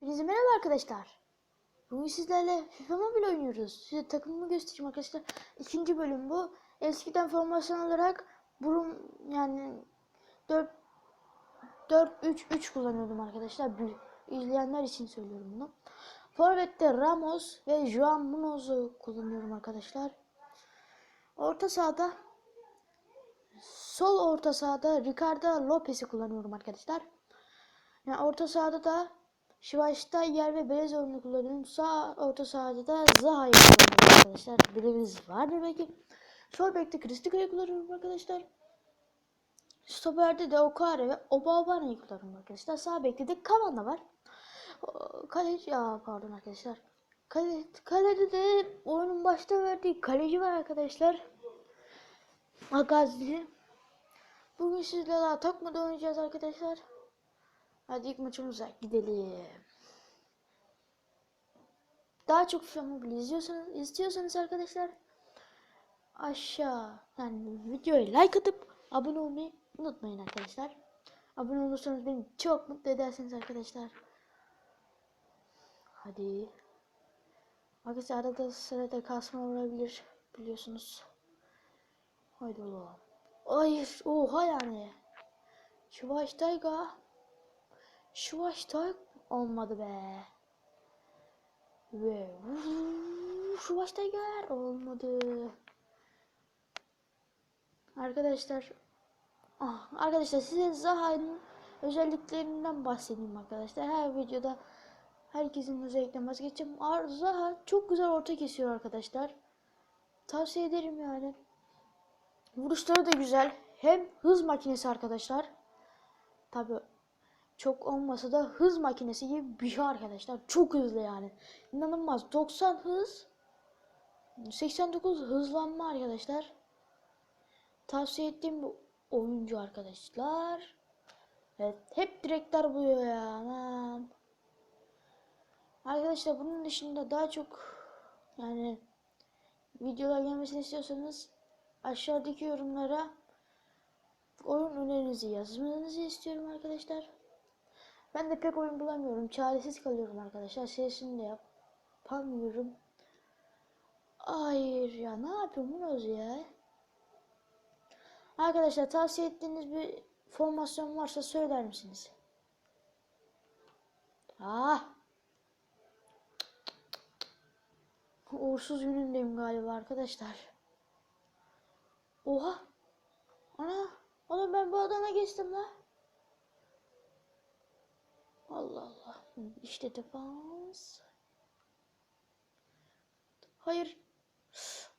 Hepinize merhaba arkadaşlar. Bugün sizlerle FIFA Mobile oynuyoruz. Size takımımı göstereyim arkadaşlar. İkinci bölüm bu. Eskiden formasyon olarak burum yani 4 4 3 3 kullanıyordum arkadaşlar. Bir, izleyenler için söylüyorum bunu. Forvet'te Ramos ve Juan Munoz'u kullanıyorum arkadaşlar. Orta sahada sol orta sahada Ricardo Lopez'i kullanıyorum arkadaşlar. Yani orta sahada da Şivaştayyer ve Belezoğlu'nu kullanıyorum. Sağ orta sahada da Zaha'yı kullanıyorum arkadaşlar. Birimiz vardır belki. Sol bekte Kristika'yı kullanıyorum arkadaşlar. Stoper'de de Okare ve Obabana'yı kullanıyorum arkadaşlar. Sağ bekte de Kavana var. Kaleci, ya pardon arkadaşlar. Kale, kalede de oyunun başta verdiği kaleci var arkadaşlar. Agazli. Bugün sizlerle atak mı oynayacağız arkadaşlar? Hadi ilk maçımıza gidelim. Daha çok FIFA Mobile izliyorsanız, istiyorsanız arkadaşlar aşağı yani videoya like atıp abone olmayı unutmayın arkadaşlar. Abone olursanız beni çok mutlu edersiniz arkadaşlar. Hadi. Arkadaşlar arada sırada kasma olabilir biliyorsunuz. Haydi oğlum. Hayır. Oha yani. Şuvaştayga. Şuvaştay olmadı be. Ve Şuvaştaygar olmadı. Arkadaşlar ah, arkadaşlar size Zaha'nın özelliklerinden bahsedeyim arkadaşlar. Her videoda herkesin özellikle vazgeçeceğim. Zaha çok güzel orta kesiyor arkadaşlar. Tavsiye ederim yani. Vuruşları da güzel. Hem hız makinesi arkadaşlar. Tabi çok olmasa da hız makinesi gibi bir şey arkadaşlar. Çok hızlı yani. İnanılmaz. 90 hız. 89 hızlanma arkadaşlar. Tavsiye ettiğim bu oyuncu arkadaşlar. Evet. Hep direkler buluyor ya. Aman. Arkadaşlar bunun dışında daha çok yani videolar gelmesini istiyorsanız aşağıdaki yorumlara oyun önerinizi yazmanızı istiyorum arkadaşlar. Ben de pek oyun bulamıyorum. Çaresiz kalıyorum arkadaşlar. Sesini de yapamıyorum. Hayır ya ne yapıyorum bunu ya? Arkadaşlar tavsiye ettiğiniz bir formasyon varsa söyler misiniz? Ah! Uğursuz günündeyim galiba arkadaşlar. Oha! Ana! Oğlum ben bu adama geçtim la. Allah Allah. İşte defans. Hayır.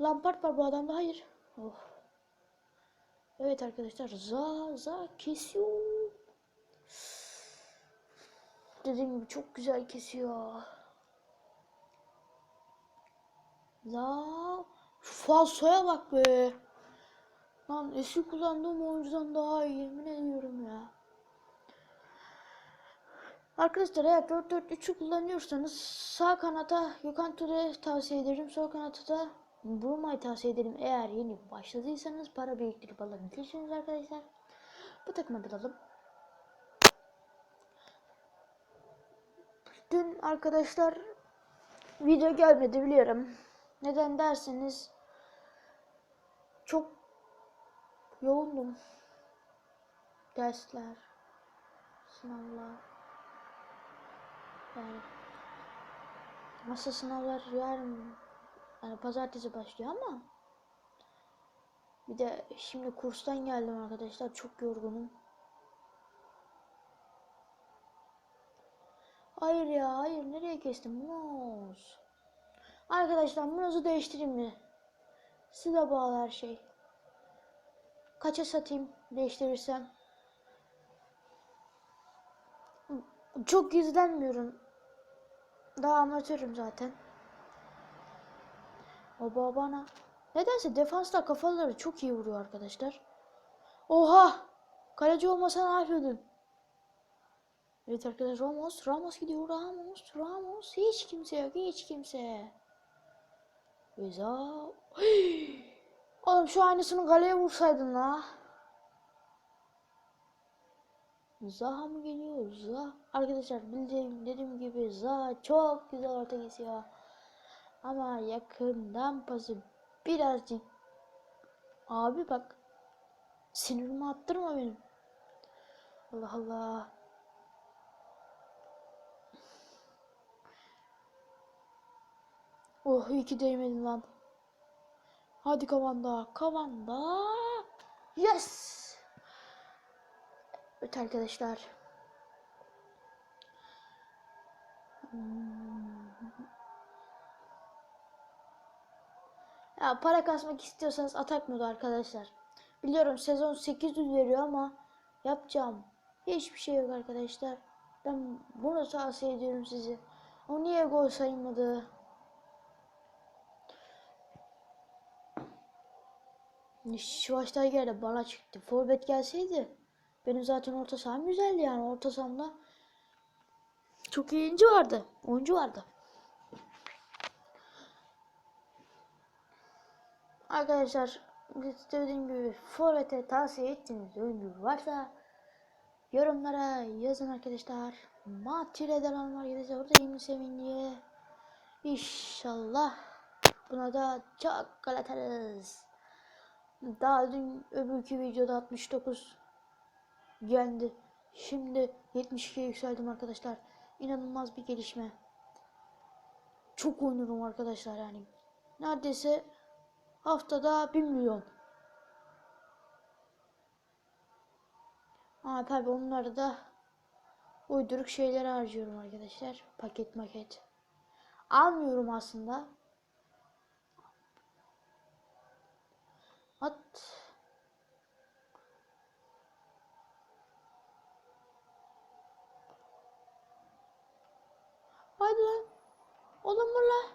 Lampard var bu adamda. Hayır. Oh. Evet arkadaşlar. Za za kesiyor. Dediğim gibi çok güzel kesiyor. Za. Şu falsoya bak be. Lan eski kullandığım oyuncudan daha iyi yemin ediyorum ya. Arkadaşlar eğer 4-4-3'ü kullanıyorsanız sağ kanata Gökhan Töre tavsiye ederim. Sol kanata da Bruma'yı tavsiye ederim. Eğer yeni başladıysanız para biriktirip alabilirsiniz arkadaşlar. Bu takıma dalalım. Dün arkadaşlar video gelmedi biliyorum. Neden derseniz çok yoğundum. Dersler, sınavlar. Yani masa sınavlar yarın yani pazartesi başlıyor ama bir de şimdi kurstan geldim arkadaşlar çok yorgunum. Hayır ya hayır nereye kestim muz. Arkadaşlar muzu değiştireyim mi? Size bağlı her şey. Kaça satayım değiştirirsem? Çok gizlenmiyorum. Daha amatörüm zaten. O babana. Nedense defansla kafaları çok iyi vuruyor arkadaşlar. Oha! Kaleci olmasa ne yapıyordun? Evet arkadaşlar Ramos, Ramos gidiyor. Ramos, Ramos. Hiç kimse yok, hiç kimse. Veza. Oğlum şu aynısını kaleye vursaydın la. Zaha mı geliyor? Zaha. Arkadaşlar bildiğim dediğim gibi Zaha çok güzel orta kesiyor. Ama yakından pası birazcık Abi bak sinirimi attırma benim. Allah Allah. Oh iyi ki değmedin lan. Hadi kavanda. Kavanda. Yes. Evet arkadaşlar. Ya para kasmak istiyorsanız atak modu arkadaşlar. Biliyorum sezon 800 veriyor ama yapacağım hiçbir şey yok arkadaşlar. Ben bunu tavsiye ediyorum size. O niye gol sayılmadı? Şuvaştay de bana çıktı. Forvet gelseydi benim zaten orta saham güzeldi yani. Orta sahamda çok iyi oyuncu vardı. Oyuncu vardı. Arkadaşlar dediğim gibi Forvet'e tavsiye ettiğiniz oyuncu varsa yorumlara yazın arkadaşlar. Matire'den alma arkadaşlar. Orada 20 sevindiye. İnşallah buna da çok gol atarız. Daha dün öbürkü videoda 69 geldi. Şimdi 72'ye yükseldim arkadaşlar. İnanılmaz bir gelişme. Çok oynuyorum arkadaşlar yani. Neredeyse haftada 1 milyon. Aa tabi onları da uyduruk şeyler harcıyorum arkadaşlar. Paket maket. Almıyorum aslında. At. Hadi lan. Olur mu lan?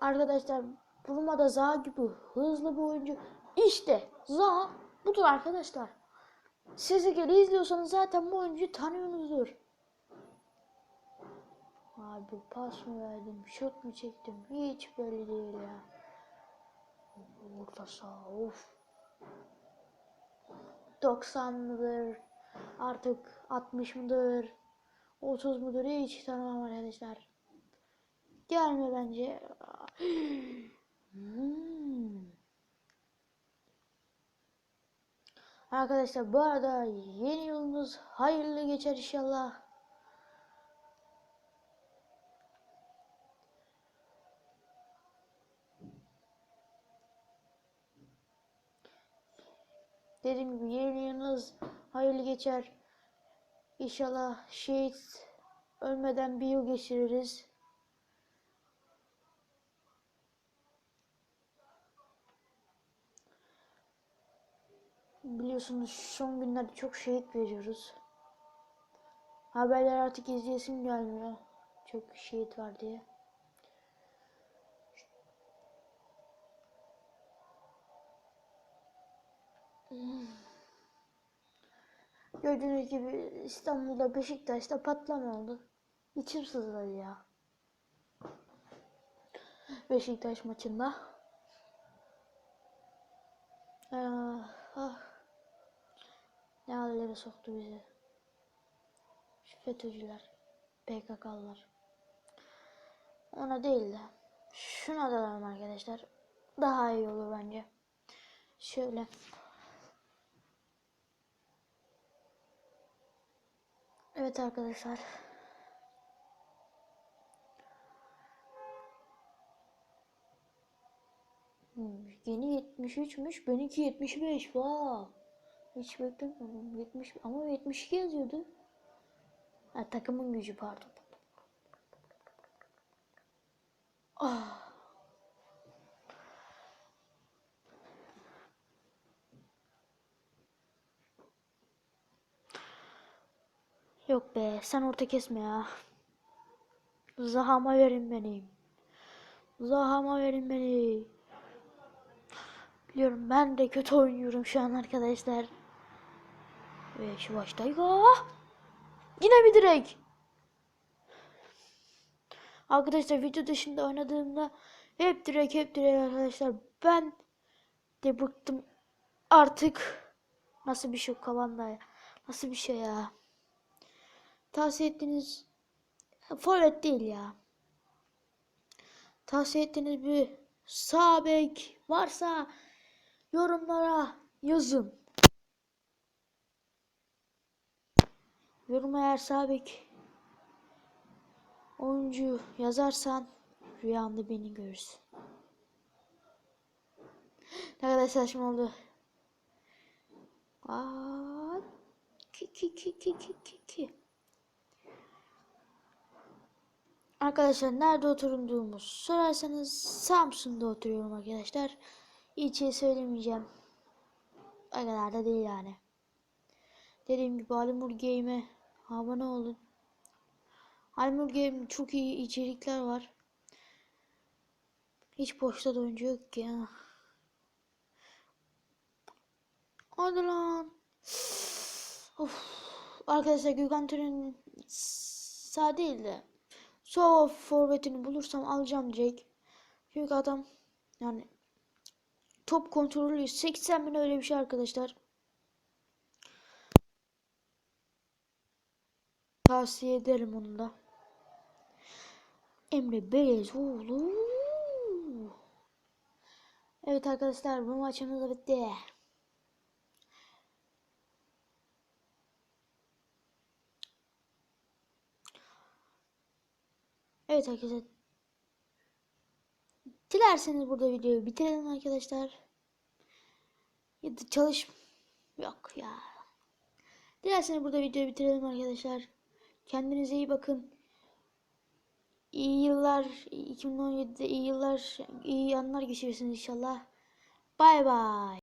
Arkadaşlar Burma da Zaha gibi hızlı bir oyuncu. İşte Zaha budur arkadaşlar. Sizi geri izliyorsanız zaten bu oyuncuyu tanıyorsunuzdur. Abi pas mı verdim, şut mu çektim hiç belli değil ya. Orta saha of. 90 mıdır artık 60 mıdır 30 mudur hiç tanımam arkadaşlar. Gelme bence. Hmm. Arkadaşlar bu arada yeni yılınız hayırlı geçer inşallah. Dediğim gibi yeni yılınız hayırlı geçer. İnşallah şehit ölmeden bir yıl geçiririz. Biliyorsunuz son günlerde çok şehit veriyoruz. Haberler artık izleyesim gelmiyor. Çok şehit var diye. Gördüğünüz gibi İstanbul'da Beşiktaş'ta patlama oldu. İçim sızladı ya. Beşiktaş maçında. Ah, ah. Ne hallere soktu bizi. FETÖ'cüler, PKK'lılar. Ona değil de şuna dalalım arkadaşlar. Daha iyi olur bence. Şöyle. Evet arkadaşlar. Hmm, Yeni 73'müş. Benimki 75. Wow. Hiç beklemiyordum. 70 ama 72 yazıyordu. Ha, takımın gücü pardon. Ah. Yok be sen orta kesme ya. Zahama verin beni. Zahama verin beni. Biliyorum ben de kötü oynuyorum şu an arkadaşlar. Ve şu baştayız. Yine bir direk. Arkadaşlar video dışında oynadığımda hep direk hep direk arkadaşlar. Ben de bıktım. artık nasıl bir şey kafamda ya? Nasıl bir şey ya? Tavsiye ettiğiniz forvet değil ya. Tavsiye ettiğiniz bir sağ bek varsa yorumlara yazın. Yoruma eğer sağ bek oyuncu yazarsan rüyamda beni görürsün. Ne kadar saçma oldu. Aa, ki ki ki ki ki ki ki. Arkadaşlar nerede oturduğumu sorarsanız Samsun'da oturuyorum arkadaşlar. İlçeyi söylemeyeceğim. O kadar da değil yani. Dediğim gibi Alimur Game'e abone olun. Alimur Game çok iyi içerikler var. Hiç boşta da oyuncu yok ki. Hadi lan. Of. Arkadaşlar Gökhan Tören'in sağ değil de sol forvetini bulursam alacağım direkt. Çünkü adam yani top kontrolü 80 bin öyle bir şey arkadaşlar. Tavsiye ederim onu da. Emre Belezoğlu. Evet arkadaşlar bu maçımız da bitti. Evet arkadaşlar. Dilerseniz burada videoyu bitirelim arkadaşlar. Ya da çalış... Yok ya. Dilerseniz burada videoyu bitirelim arkadaşlar. Kendinize iyi bakın. İyi yıllar 2017'de iyi yıllar iyi anlar geçirirsiniz inşallah. Bay bay.